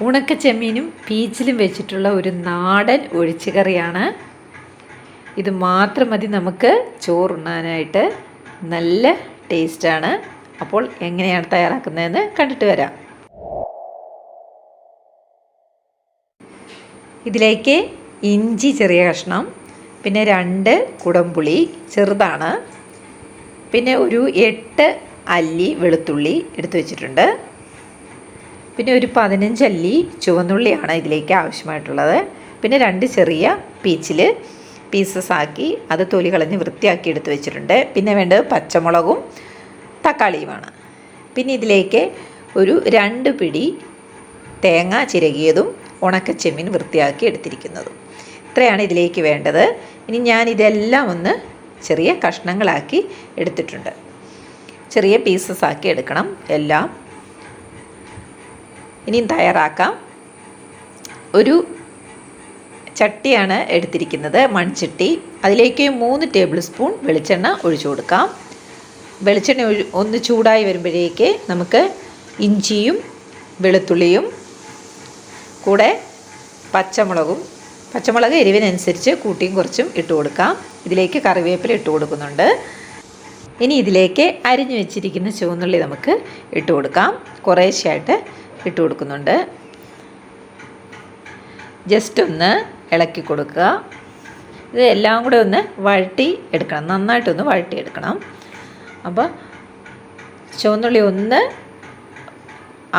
ഉണക്ക ചെമ്മീനും പീച്ചിലും വെച്ചിട്ടുള്ള ഒരു നാടൻ ഒഴിച്ചുകറിയാണ്. ഇത് മാത്രം മതി നമുക്ക് ചോറുണ്ണാനായിട്ട്. നല്ല ടേസ്റ്റാണ്. അപ്പോൾ എങ്ങനെയാണ് തയ്യാറാക്കുന്നതെന്ന് കണ്ടിട്ട് വരാം. ഇതിലേക്ക് ഇഞ്ചി ചെറിയ കഷ്ണം പിന്നെ രണ്ട് കുടംപുളി ചെറുതാണ് പിന്നെ ഒരു എട്ട് അല്ലി വെളുത്തുള്ളി എടുത്തു വെച്ചിട്ടുണ്ട്. പിന്നെ ഒരു പതിനഞ്ച് അല്ലി ചുവന്നുള്ളിയാണ് ഇതിലേക്ക് ആവശ്യമായിട്ടുള്ളത്. പിന്നെ രണ്ട് ചെറിയ പീച്ചിൽ പീസസ് ആക്കി അത് തൊലി കളഞ്ഞ് വൃത്തിയാക്കി എടുത്ത് വെച്ചിട്ടുണ്ട്. പിന്നെ വേണ്ടത് പച്ചമുളകും തക്കാളിയുമാണ്. പിന്നെ ഇതിലേക്ക് ഒരു രണ്ട് പിടി തേങ്ങ ചിരകിയതും ഉണക്കച്ചെമ്മീൻ വൃത്തിയാക്കി എടുത്തിരിക്കുന്നതും. ഇത്രയാണ് ഇതിലേക്ക് വേണ്ടത്. ഇനി ഞാൻ ഇതെല്ലാം ഒന്ന് ചെറിയ കഷ്ണങ്ങളാക്കി എടുത്തിട്ടുണ്ട്. ചെറിയ പീസസ് ആക്കി എടുക്കണം. എല്ലാം ഇനിയും തയ്യാറാക്കാം. ഒരു ചട്ടിയാണ് എടുത്തിരിക്കുന്നത് മൺചട്ടി. അതിലേക്ക് മൂന്ന് ടേബിൾ സ്പൂൺ വെളിച്ചെണ്ണ ഒഴിച്ചു കൊടുക്കാം. വെളിച്ചെണ്ണ ഒന്ന് ചൂടായി വരുമ്പോഴേക്ക് നമുക്ക് ഇഞ്ചിയും വെളുത്തുള്ളിയും കൂടെ പച്ചമുളകും പച്ചമുളക് എരിവിനനുസരിച്ച് കൂട്ടിയും കുറച്ചും ഇട്ട് കൊടുക്കാം. ഇതിലേക്ക് കറിവേപ്പില ഇട്ട് കൊടുക്കുന്നുണ്ട്. ഇനി ഇതിലേക്ക് അരിഞ്ഞു വെച്ചിരിക്കുന്ന ചുവന്നുള്ളി നമുക്ക് ഇട്ട് കൊടുക്കാം. കുറേശ്ശെയായിട്ട് ഇട്ട് കൊടുക്കുന്നുണ്ട്. ജസ്റ്റ് ഒന്ന് ഇളക്കി കൊടുക്കുക. ഇത് എല്ലാം കൂടെ ഒന്ന് വഴട്ടി എടുക്കണം. നന്നായിട്ടൊന്ന് വഴട്ടി എടുക്കണം. അപ്പോൾ ചുവന്നുള്ളി ഒന്ന്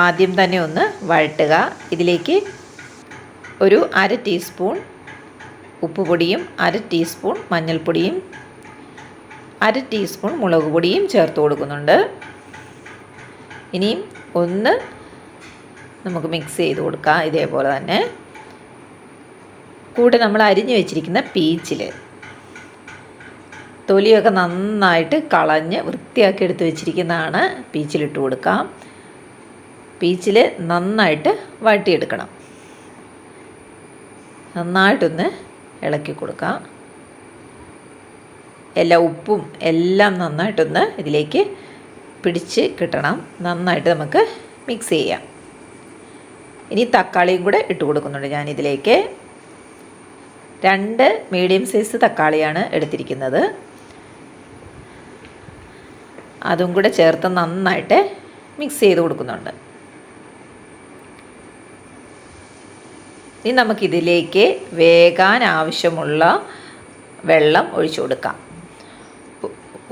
ആദ്യം തന്നെ ഒന്ന് വഴട്ടുക ഇതിലേക്ക് ഒരു അര ടീസ്പൂൺ ഉപ്പുപൊടിയും അര ടീസ്പൂൺ മഞ്ഞൾപ്പൊടിയും അര ടീസ്പൂൺ മുളക് പൊടിയും ചേർത്ത് കൊടുക്കുന്നുണ്ട്. ഇനിയും ഒന്ന് നമുക്ക് മിക്സ് ചെയ്ത് കൊടുക്കാം ഇതേപോലെ തന്നെ. കൂടെ നമ്മൾ അരിഞ്ഞു വെച്ചിരിക്കുന്ന പീച്ചിൽ തൊലിയൊക്കെ നന്നായിട്ട് കളഞ്ഞ് വൃത്തിയാക്കി എടുത്ത് വെച്ചിരിക്കുന്നതാണ് പീച്ചിലിട്ട് കൊടുക്കാം. പീച്ചിൽ നന്നായിട്ട് വഴട്ടിയെടുക്കണം നന്നായിട്ടൊന്ന് ഇളക്കി കൊടുക്കാം. എല്ലാ ഉപ്പും എല്ലാം നന്നായിട്ടൊന്ന് ഇതിലേക്ക് പിടിച്ച് കിട്ടണം. നന്നായിട്ട് നമുക്ക് മിക്സ് ചെയ്യാം. ഇനി തക്കാളിയും കൂടെ ഇട്ട് കൊടുക്കുന്നുണ്ട് ഞാൻ ഇതിലേക്ക് രണ്ട് മീഡിയം സൈസ് തക്കാളിയാണ് എടുത്തിരിക്കുന്നത്. അതും കൂടെ ചേർത്ത് നന്നായിട്ട് മിക്സ് ചെയ്ത് കൊടുക്കുന്നുണ്ട്. ഇനി നമുക്കിതിലേക്ക് വേകാൻ ആവശ്യമുള്ള വെള്ളം ഒഴിച്ചു കൊടുക്കാം.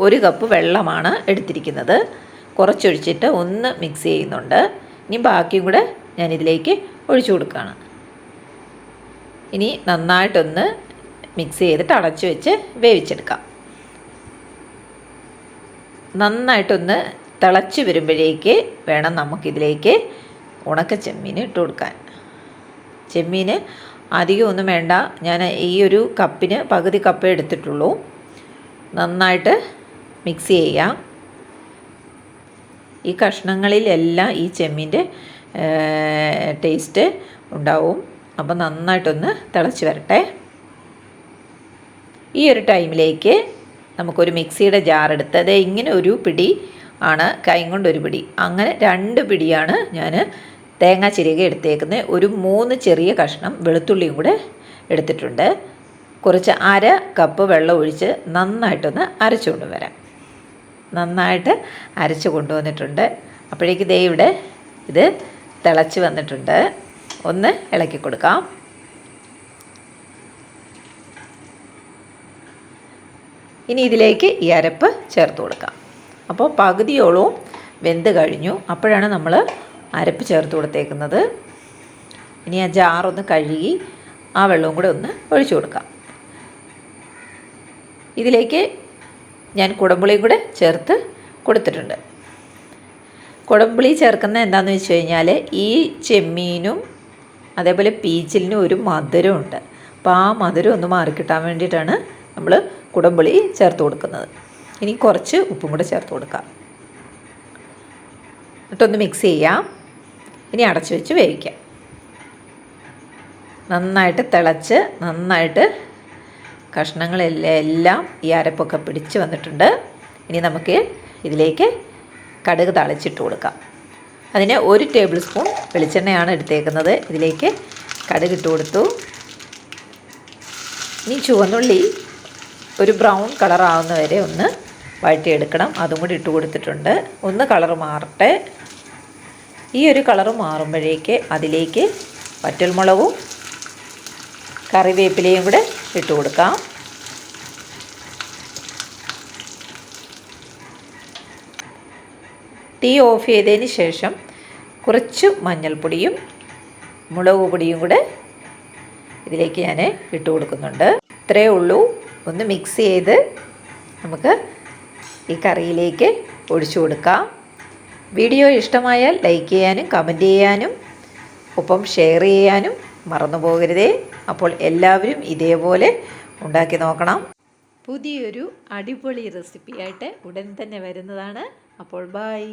ഒരു കപ്പ് വെള്ളമാണ് എടുത്തിരിക്കുന്നത്. കുറച്ചൊഴിച്ചിട്ട് ഒന്ന് മിക്സ് ചെയ്യുന്നുണ്ട്. ഇനി ബാക്കിയും കൂടെ ഞാനിതിലേക്ക് ഒഴിച്ചു കൊടുക്കുകയാണ്. ഇനി നന്നായിട്ടൊന്ന് മിക്സ് ചെയ്തിട്ട് അടച്ചു വെച്ച് വേവിച്ചെടുക്കാം. നന്നായിട്ടൊന്ന് തിളച്ച് വരുമ്പോഴേക്ക് വേണം നമുക്കിതിലേക്ക് ഉണക്ക ചെമ്മീൻ ഇട്ട് കൊടുക്കാൻ. ചെമ്മീൻ അധികം ഒന്നും വേണ്ട. ഞാൻ ഈ ഒരു കപ്പിന് പകുതി കപ്പേ എടുത്തിട്ടുള്ളൂ. നന്നായിട്ട് മിക്സ് ചെയ്യാം ഈ കഷ്ണങ്ങളിലെല്ലാം ഈ ചെമ്മീന്റെ ടേസ്റ്റ് ഉണ്ടാവും. അപ്പോൾ നന്നായിട്ടൊന്ന് തിളച്ച് വരട്ടെ. ഈ ഒരു ടൈമിലേക്ക് നമുക്കൊരു മിക്സിയുടെ ജാർ എടുത്ത് അത് ഇങ്ങനെ ഒരു പിടി ആണ് കൈ കൊണ്ടൊരു പിടി. അങ്ങനെ രണ്ട് പിടിയാണ് ഞാൻ തേങ്ങ ചിരക എടുത്തേക്കുന്നത് ഒരു മൂന്ന് ചെറിയ കഷ്ണം വെളുത്തുള്ളിയും കൂടെ എടുത്തിട്ടുണ്ട്. കുറച്ച് അര കപ്പ് വെള്ളം ഒഴിച്ച് നന്നായിട്ടൊന്ന് അരച്ചുകൊണ്ട് വരാം. നന്നായിട്ട് അരച്ച് കൊണ്ടുവന്നിട്ടുണ്ട്. അപ്പോഴേക്ക് ദേ ഇവിടെ ഇത് തിളച്ച് വന്നിട്ടുണ്ട്. ഒന്ന് ഇളക്കി കൊടുക്കാം. ഇനി ഇതിലേക്ക് ഈ അരപ്പ് ചേർത്ത് കൊടുക്കാം. അപ്പോൾ പകുതിയോളവും വെന്ത് കഴിഞ്ഞു. അപ്പോഴാണ് നമ്മൾ അരപ്പ് ചേർത്ത് കൊടുത്തേക്കുന്നത്. ഇനി ആ ജാറൊന്ന് കഴുകി ആ വെള്ളവും കൂടെ ഒന്ന് ഒഴിച്ചു കൊടുക്കാം. ഇതിലേക്ക് ഞാൻ കുടംപുളി കൂടെ ചേർത്ത് കൊടുത്തിട്ടുണ്ട്. കുടംപുളി ചേർക്കുന്ന എന്താണെന്ന് വെച്ച് കഴിഞ്ഞാൽ ഈ ചെമ്മീനും അതേപോലെ പീച്ചിലിനും ഒരു മധുരമുണ്ട്. അപ്പോൾ ആ മധുരം ഒന്ന് മാറിക്കിട്ടാൻ വേണ്ടിയിട്ടാണ് നമ്മൾ കുടംപുളി ചേർത്ത് കൊടുക്കുന്നത്. ഇനി കുറച്ച് ഉപ്പും കൂടെ ചേർത്ത് കൊടുക്കാം. എന്നിട്ടൊന്ന് മിക്സ് ചെയ്യാം. ഇനി അടച്ചു വെച്ച് വേവിക്കാം. നന്നായിട്ട് തിളച്ച് നന്നായിട്ട് കഷ്ണങ്ങളെല്ലാം എല്ലാം ഈ അരപ്പൊക്കെ പിടിച്ച് വന്നിട്ടുണ്ട്. ഇനി നമുക്ക് ഇതിലേക്ക് കടുക് തളിച്ചിട്ട് കൊടുക്കാം. അതിന് ഒരു ടേബിൾ സ്പൂൺ വെളിച്ചെണ്ണയാണ് എടുത്തേക്കുന്നത്. ഇതിലേക്ക് കടുക് ഇട്ട് കൊടുത്തു. ഇനി ചുവന്നുള്ളി ഒരു ബ്രൗൺ കളർ ആവുന്ന വരെ ഒന്ന് വഴറ്റിയെടുക്കണം. അതും കൂടി ഇട്ട് കൊടുത്തിട്ടുണ്ട്. ഒന്ന് കളർ മാറട്ടെ. ഈ ഒരു കളർ മാറുമ്പോഴേക്ക് അതിലേക്ക് വറ്റൽമുളകും കറിവേപ്പിലയും കൂടെ ഇട്ട് കൊടുക്കാം. തീ ഓഫ് ചെയ്തതിന് ശേഷം കുറച്ച് മഞ്ഞൾപ്പൊടിയും മുളക് പൊടിയും കൂടെ ഇതിലേക്ക് ഞാൻ ഇട്ട് കൊടുക്കുന്നുണ്ട്. ഇത്രയേ ഉള്ളൂ. ഒന്ന് മിക്സ് ചെയ്ത് നമുക്ക് ഈ കറിയിലേക്ക് ഒഴിച്ചു കൊടുക്കാം. വീഡിയോ ഇഷ്ടമായാൽ ലൈക്ക് ചെയ്യാനും കമന്റ് ചെയ്യാനും ഒപ്പം ഷെയർ ചെയ്യാനും മറന്നു പോകരുതേ. അപ്പോൾ എല്ലാവരും ഇതേപോലെ ഉണ്ടാക്കി നോക്കണം. പുതിയൊരു അടിപൊളി റെസിപ്പിയായിട്ട് ഉടൻ തന്നെ വരുന്നതാണ്. അപ്പോൾ ബായ്